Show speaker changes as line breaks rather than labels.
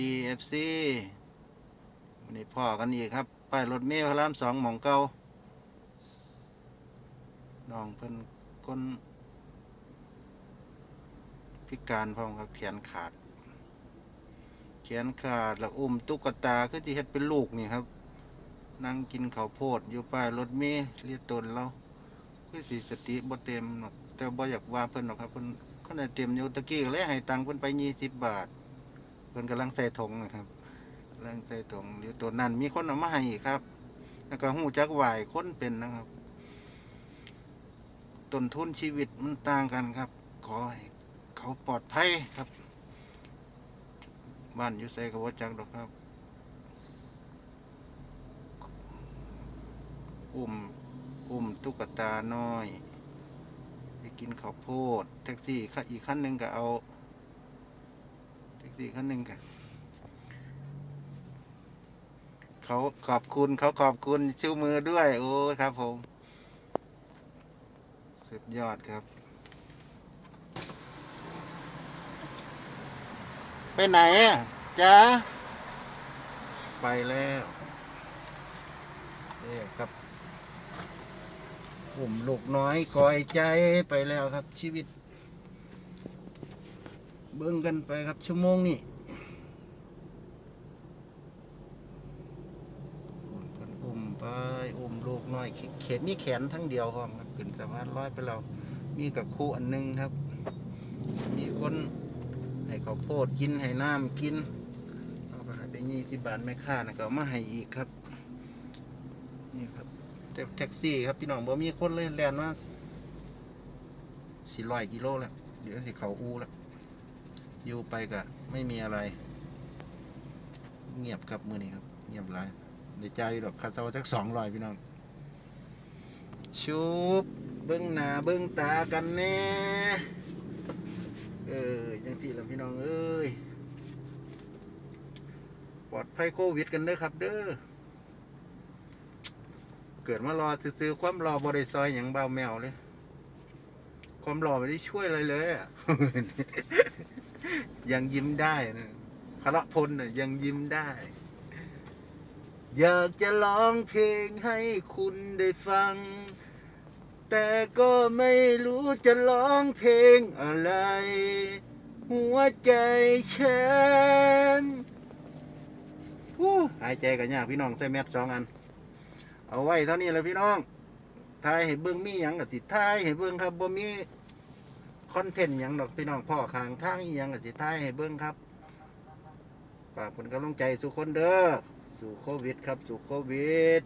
ดีเอฟซีวันนี้พ่อกันอีกครับป้ายรถเมล์พระรามสองหมองเก่าน้องเพิ่นก้นพิการพร้อมครับแขนขาด แขนขาดแล้วอุ้มตุ๊กตาคือที่เฮ็ดเป็นลูกนี่ครับ นั่งกินข้าวโพดอยู่ป้ายรถเมล์เรียกตนเราคือสิสติบ่เต็มหรอกแต่บ่อยากว่าเพิ่นหรอกครับเพิ่นก็ได้เต็มอยู่ตะกี้ก็เลยให้ตังค์เพิ่นไป20บาท เพิ่นกำลังใส่ถุงนะครับกำลังใส่ถุงอยู่ตัวนั้นมีคนเอามาให้อีกครับ แล้วก็หูจักไหวคนเป็นนะครับต้นทุนชีวิตมันต่างกันครับ ขอให้เขาปลอดภัยครับ บ้านอยู่ใส่กับว่าจักดอกครับอุ้มอุ้มตุ๊กตาน้อย ไปกินข้าวโพด แท็กซี่อีกขั้นหนึ่งก็เอา ซี่คันหนึ่งกันเขาขอบคุณเขาขอบคุณชูมือด้วย โอ้ครับผม สุดยอดครับ ไปไหนอะจ๊ะไปแล้วนี่ครับผมลูกน้อยกอยใจไปแล้วครับชีวิต เบิ่งกันไปครับชั่วโมงนี้เพิ่นอุ้มไปอุ้มลูกน้อยเขเขตนี่แขนทั้งเดียวครับขึ้นสะพานร้อยไปเรามีกับครูอันหนึงครับ มีคนให้ข้าวโพดกินให้น้ำกินเอาไปได้ยี่สิบบาทแม่ค้านะก็เอามาให้อีกครับ นี่ครับแต่แท็กซี่ครับพี่น้องบ่มีคนเลยแล่นมาสี่ร้อยกิโลแล้วเดี๋ยวสิเขาอูแล้ว อยู่ไปก็ไม่มีอะไร เงียบครับมือนี้ครับ เงียบไรในใจายอยู่ดอกคาเซาจักสองรอยพี่น้อง ชุบเบิ้งหน้าเบิ้งตากันแน่เออจังสี่ละพี่น้องเอ้ยปลอดภัยโควิดกันเด้อครับ เด้อเกิดมารอซื้อความรอบริซอยอย่างเบาแมวเลย ความรอไม่ได้ช่วยอะไรเลยอะ ยังยิ้มได้นะพระพลน่ะยังยิ้มได้ อยากจะร้องเพลงให้คุณได้ฟัง แต่ก็ไม่รู้จะร้องเพลงอะไร หัวใจฉันหายใจกันยากพี่น้องใส่แมสสองอัน เอาไว้เท่านี้แล้วพี่น้องทายให้เบิ้งมีหยังกับติดทายให้เบิ้งครับบ่มี คอนเทนต์หยังดอกพี่น้องพ่อข้างทางอีหยังก็สิท้ายให้เบิ่งครับฝากเป็นกำลังใจสู่คนเด้อสู่โควิดครับสู่โควิด